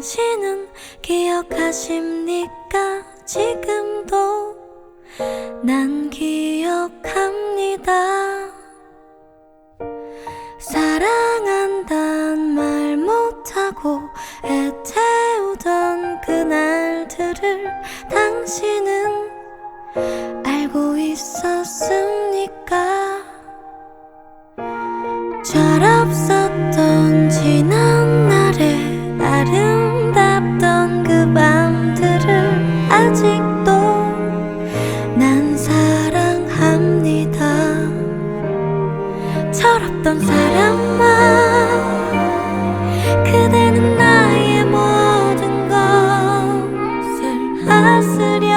당신은 기억하십니까? 지금도 난 기억합니다. 사랑한단 말 못하고 애태우던 그날들을 당신은 알고 있었습니까? 철없던 사랑만 그대는 나의 모든 것을 하스려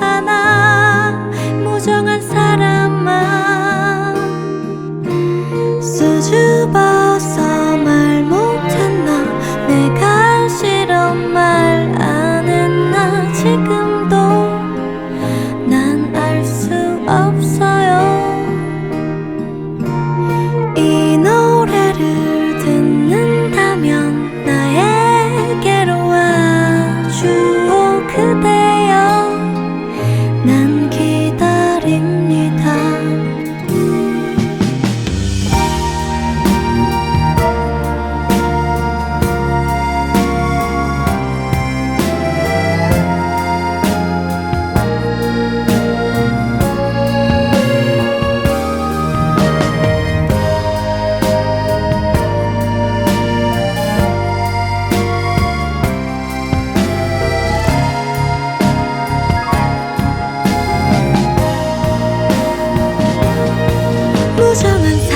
하나 무정한 사람만. 수줍어 무정한